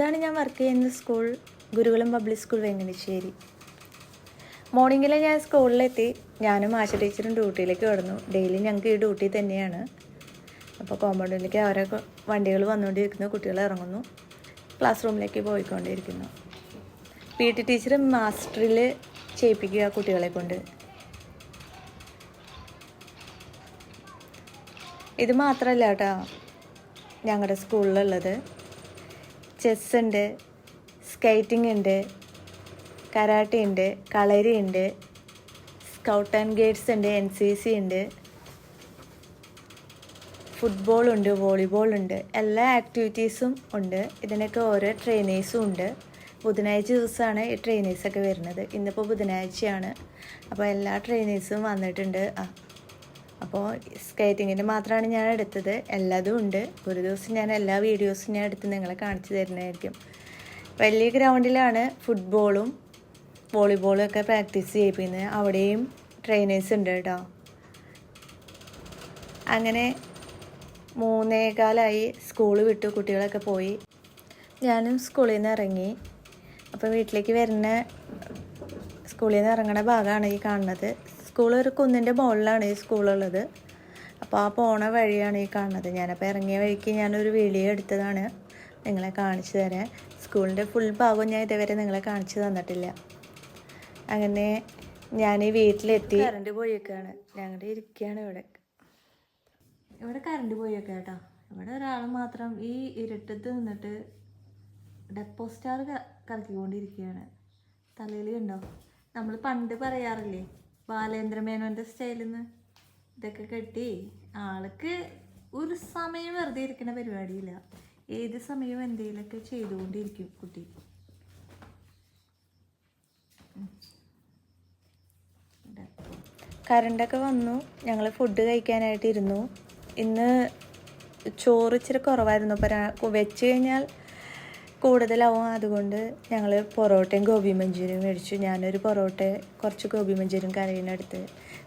ഇതാണ് ഞാൻ വർക്ക് ചെയ്യുന്ന school Gurukulam public school Venganassery. മോർണിംഗിൽ ഞാൻ സ്കൂളിലെത്തി ഞാനും ആശ ടീച്ചറും ഡ്യൂട്ടിയിലേക്ക് കിടന്നു. ഡെയിലി ഞങ്ങൾക്ക് ഈ ഡ്യൂട്ടി തന്നെയാണ്. അപ്പോൾ കോമ്പൗണ്ടിലേക്ക് അവരെ വണ്ടികൾ വന്നുകൊണ്ടിരിക്കുന്നു. കുട്ടികൾ ഇറങ്ങുന്നു. ക്ലാസ് റൂമിലേക്ക് പോയിക്കൊണ്ടിരിക്കുന്നു. പി ടി ടീച്ചർ മാസ്റ്ററിൽ ചെയ്യിപ്പിക്കുക കുട്ടികളെ കൊണ്ട്. ഇത് മാത്രമല്ല കേട്ടോ ഞങ്ങളുടെ സ്കൂളിലുള്ളത് ചെസ് ഉണ്ട് സ്കേറ്റിംഗ് ഉണ്ട് കരാട്ടെ ഉണ്ട് കളരി ഉണ്ട് സ്കൗട്ട് ആൻഡ് ഗൈഡ്സ് ഉണ്ട് എൻ സി സി ഉണ്ട് വോളിബോൾ ഉണ്ട് എല്ലാ ആക്ടിവിറ്റീസും ഉണ്ട്. ഇതിനൊക്കെ ഓരോ ട്രെയിനേഴ്സും ഉണ്ട്. ബുധനാഴ്ച ദിവസമാണ് ഈ ട്രെയിനേഴ്സൊക്കെ വരുന്നത്. ഇന്നിപ്പോൾ ബുധനാഴ്ചയാണ്. അപ്പോൾ എല്ലാ ട്രെയിനേഴ്സും വന്നിട്ടുണ്ട്. ആ അപ്പോൾ സ്കേറ്റിങ്ങിന്റെ മാത്രമാണ് ഞാൻ എടുത്തത്. എല്ലാതും ഉണ്ട്. ഒരു ദിവസം ഞാൻ എല്ലാ വീഡിയോസും ഞാൻ എടുത്ത് നിങ്ങളെ കാണിച്ചു തരുന്നതായിരിക്കും. വലിയ ഗ്രൗണ്ടിലാണ് ഫുട്ബോളും വോളിബോളും ഒക്കെ പ്രാക്ടീസ് ചെയ്യിപ്പിക്കുന്നത്. അവിടെയും ട്രെയിനേഴ്സ് ഉണ്ട് കേട്ടോ. അങ്ങനെ മൂന്നേകാലായി സ്കൂൾ വിട്ടു കുട്ടികളൊക്കെ പോയി. ഞാനും സ്കൂളിൽ നിന്ന് ഇറങ്ങി. അപ്പോൾ വീട്ടിലേക്ക് വരുന്ന സ്കൂളിൽ നിന്ന് ഇറങ്ങണ ഭാഗമാണ് ഈ കാണുന്നത്. സ്കൂൾ ഒരു കുന്നിന്റെ മുകളിലാണ് ഈ സ്കൂളുള്ളത്. അപ്പോൾ ആ പോണ വഴിയാണ് ഈ കാണുന്നത്. ഞാനപ്പോൾ ഇറങ്ങിയ വഴിക്ക് ഞാനൊരു വീഡിയോ എടുത്തതാണ്. നിങ്ങളെ കാണിച്ചു തരാൻ. സ്കൂളിന്റെ ഫുൾ ഭാഗം ഞാൻ ഇതുവരെ നിങ്ങളെ കാണിച്ചു തന്നിട്ടില്ല. അങ്ങനെ ഞാൻ ഈ വീട്ടിലെത്തി കറണ്ട് പോയേക്കാണ്. ഞങ്ങളുടെ ഇരിക്കുകയാണ് ഇവിടെ. ഇവിടെ കറണ്ട് പോയേക്കാം കേട്ടോ. ഇവിടെ ഒരാൾ മാത്രം ഈ ഇരുട്ടത്ത് നിന്നിട്ട് ഡെപ്പോ സ്റ്റാർ കറക്കിക്കൊണ്ടിരിക്കുകയാണ് തലയിൽ ഉണ്ടോ നമ്മൾ പണ്ട് പറയാറില്ലേ ബാലേന്ദ്രമേനോന്റെ സ്റ്റൈലിൽ നിന്ന് ഇതൊക്കെ കെട്ടി ആൾക്ക് ഒരു സമയം വെറുതെ ഇരിക്കുന്ന പരിപാടിയില്ല. ഏത് സമയവും എന്തെങ്കിലുമൊക്കെ ചെയ്തുകൊണ്ടിരിക്കും കുട്ടി. കറണ്ടൊക്കെ വന്നു. ഞങ്ങൾ ഫുഡ് കഴിക്കാനായിട്ടിരുന്നു. ഇന്ന് ചോറ് ഇച്ചിരി കുറവായിരുന്നു. അപ്പോൾ വെച്ച് കഴിഞ്ഞാൽ കൂടുതലാവും അതുകൊണ്ട് ഞങ്ങൾ പൊറോട്ടയും ഗോബി മഞ്ചൂരിയും മേടിച്ചു. ഞാനൊരു പൊറോട്ട കുറച്ച് ഗോബി മഞ്ചൂരിയും കറിയിനെടുത്ത്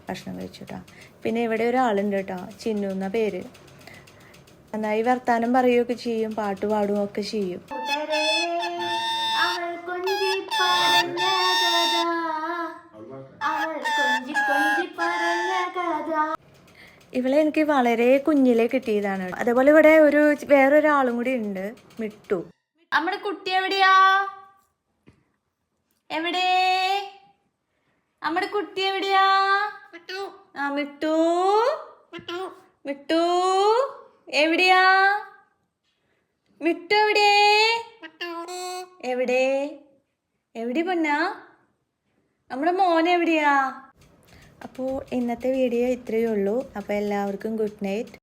ഭക്ഷണം കഴിച്ചു കേട്ടോ പിന്നെ ഇവിടെ ഒരാളുണ്ട് കേട്ടോ ചിന്നു എന്ന പേര്. നന്നായി വർത്താനം പറയുകയൊക്കെ ചെയ്യും പാട്ട് പാടുകയൊക്കെ ചെയ്യും. ഇവളെ എനിക്ക് വളരെ കുഞ്ഞിലേ കിട്ടിയതാണ് അതേപോലെ ഇവിടെ ഒരു വേറൊരാളും കൂടി ഉണ്ട് മിട്ടു. നമ്മുടെ കുട്ടി എവിടെയാ? എവിടെ? നമ്മുടെ കുട്ടി എവിടെയാ? ആ മിട്ടു മിട്ടു എവിടെയാ? മിട്ടു എവിടെ? എവിടെ? എവിടെ പൊന്നാ? നമ്മുടെ മോൻ എവിടെയാ? അപ്പോൾ ഇന്നത്തെ വീഡിയോ ഇത്രയേ ഉള്ളൂ. അപ്പോൾ എല്ലാവർക്കും ഗുഡ് നൈറ്റ്.